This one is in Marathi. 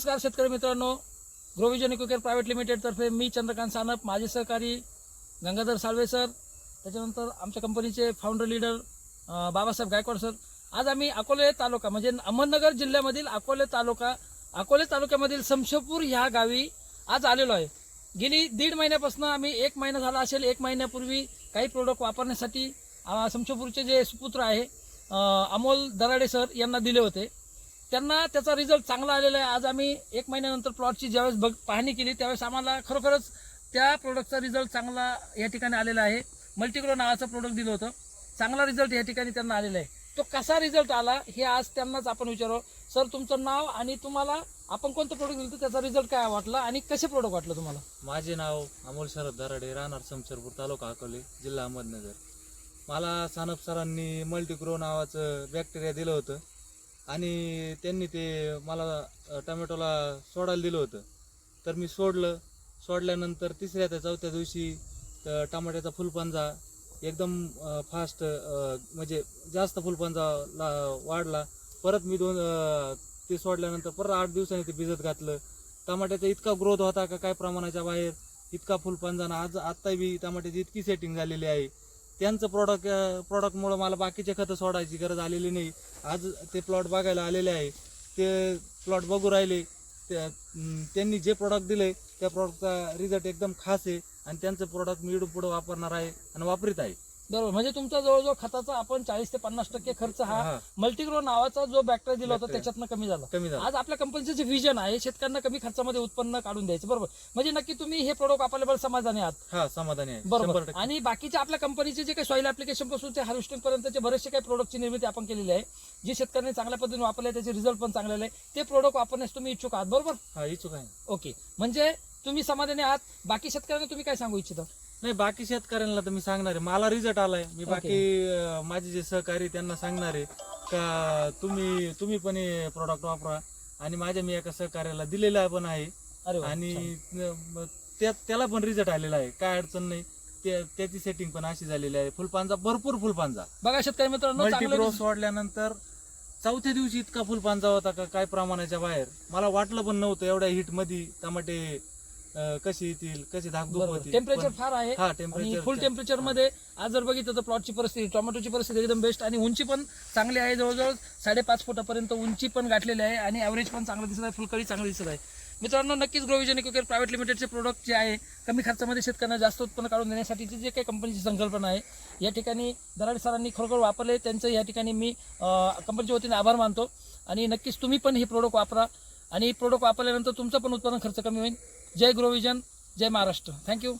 नमस्कार शेतकरी मित्रांनो. ग्रोविजन इक्विकेअर प्रायव्हेट लिमिटेडतर्फे मी चंद्रकांत सानप माझे सहकारी गंगाधर साळवे सर त्याच्यानंतर आमच्या कंपनीचे founder leader Babasaheb Gaikwad sir. आज आम्ही अकोले तालुका म्हणजे अहमदनगर जिल्ह्यामधील अकोले तालुका अकोले तालुक्यामधील समशपूर ह्या गावी आज आलेलो आहे. गेली दीड महिन्यापासून आम्ही एक महिना झाला असेल एक महिन्यापूर्वी काही प्रोडक्ट वापरण्यासाठी समशपूरचे जे सुपुत्र आहे अमोल दराडे सर यांना दिले होते. त्यांना त्याचा रिझल्ट चांगला आलेला आहे. आज आम्ही एक महिन्यानंतर प्लॉटची ज्यावेळेस बघ पाहणी केली त्यावेळेस आम्हाला खरोखरच त्या प्रोडक्टचा रिझल्ट चांगला या ठिकाणी आलेला आहे. मल्टीग्रो नावाचं प्रोडक्ट दिलं होतं. चांगला रिझल्ट या ठिकाणी त्यांना आलेला आहे. तो कसा रिझल्ट आला हे आज त्यांनाच आपण विचारू. सर तुमचं नाव आणि तुम्हाला आपण कोणतं प्रोडक्ट दिलं त्याचा रिझल्ट काय वाटला आणि कसे प्रोडक्ट वाटलं तुम्हाला? माझे नाव अमोल शरद दराडे राहणार समशरपूर तालुका अकोले जिल्हा अहमदनगर. मला सानप सरांनी मल्टीग्रो नावाचं बॅक्टेरिया दिलं होतं. आणि त्यांनी ते मला टमॅटोला टोमॅटोला सोडायला दिलं होतं. तर मी सोडलं. सोडल्यानंतर तिसऱ्या त्या चौथ्या दिवशी टमाट्याचा फुलपांजा एकदम फास्ट म्हणजे जास्त फुलपांजा ला- वाढला. परत मी दोन ते सोडल्यानंतर परत आठ दिवसांनी ते भिजत घातलं. टमाट्याचा इतका ग्रोथ होता का काय प्रमाणाच्या बाहेर इतका फुलपंजाना आज आत्ता बी टमाट्याची इतकी सेटिंग झालेली आहे. त्यांचं प्रॉडक्ट प्रॉडक्टमुळं मला बाकीचे खतं सोडायची गरज आलेली नाही. आज ते प्लॉट बघायला आलेले आहे. ते प्लॉट बघू राहिले. त्या- त्यांनी जे प्रॉडक्ट दिले त्या प्रॉडक्टचा रिझल्ट एकदम खास आहे. आणि त्यांचं प्रॉडक्ट मी पुढं वापरणार आहे आणि वापरीत आहे. बरोबर. म्हणजे तुमचा जवळजवळ खताचा आपण चाळीस ते पन्नास टक्के खर्च हा मल्टीग्रो नावाचा जो बॅक्टेरिया दिला होता. त्याच्यातनं कमी झाला. कमी झालं. आज आपल्या कंपनीचं जे विजन आहे शेतकऱ्यांना कमी खर्चामध्ये उत्पन्न काढून द्यायचं. बरोबर. म्हणजे नक्की तुम्ही हे प्रोडक्ट वापरल्याबद्दल समाधानी आहात. हा समाधानी आहे. बरोबर. आणि बाकीचे आपल्या कंपनीचे जे काही सॉईल ऍप्लिकेशनपासून ते हार्वेस्टिंग पर्यंतचे बरेचसे काही प्रोडक्टची निर्मिती आपण केलेली आहे जे शेतकऱ्यांनी चांगल्या पद्धतीने वापरले त्याचे रिझल्ट पण चांगले आले. ते प्रोडक्ट वापरण्यास तुम्ही इच्छुक आहात. बरोबर? हा इच्छुक आहे. ओके. म्हणजे तुम्ही समाधानी आहात. बाकी शेतकऱ्यांना तुम्ही काय सांगू इच्छिता? नाही बाकी शेतकऱ्यांना तर मी सांगणार आहे. मला रिझल्ट आलाय. मी बाकी अं, माझे जे सहकारी त्यांना सांगणार आहे का तुम्ही तुम्ही पण हे प्रोडक्ट वापरा. आणि माझ्या मी एका सहकार्याला दिलेला पण आहे. अरे वा, आणि छान. न- म- त्या त्याला पण रिझल्ट आलेला आहे. काय अडचण नाही. त्या- त्याची सेटिंग पण अशी झालेली आहे. फुलपांजा भरपूर फुलपांजा बघा शेतकरी मित्रांनो चांगलं मल्टीप्रो result- सोडल्यानंतर चौथ्या दिवशी इतका फुलपांजा होता का काय प्रमाणाच्या बाहेर. मला वाटलं पण नव्हतं एवढ्या हिटमध्ये टमाटे अं, कशी येतील कशी धाकधूक बरोबर. होती टेम्परेचर पण- फार आहे हा आणि फुल टेम्परेचरमध्ये आज जर बघितलं तर प्लॉटची परिस्थिती टोमॅटोची परिस्थिती एकदम बेस्ट आणि उंची पण चांगली आहे जवळजवळ. साडेपाच फुटापर्यंत उंची पण गाठलेली आहे आणि ॲव्हरेज पण चांगलं दिसत आहे फुलकळी चांगली दिसत आहे. मित्रांनो नक्कीच ग्रोविजन इकोकेअर प्रायव्हेट लिमिटेडचे प्रोडक्ट जे आहे कमी खर्चामध्ये शेतकऱ्यांना जास्त उत्पन्न काढून देण्यासाठीची जे काही कंपनीची संकल्पना आहे या ठिकाणी दराडे सरांनी खरोखर वापरले. त्यांचं या ठिकाणी मी कंपनीच्या वतीने आभार मानतो. आणि नक्कीच तुम्ही पण हे प्रोडक्ट वापरा. आणि प्रोडक्ट वापरल्यानंतर तुमचं पण उत्पादन खर्च कमी होईल. जय ग्रोविजन जय महाराष्ट्र. थँक्यू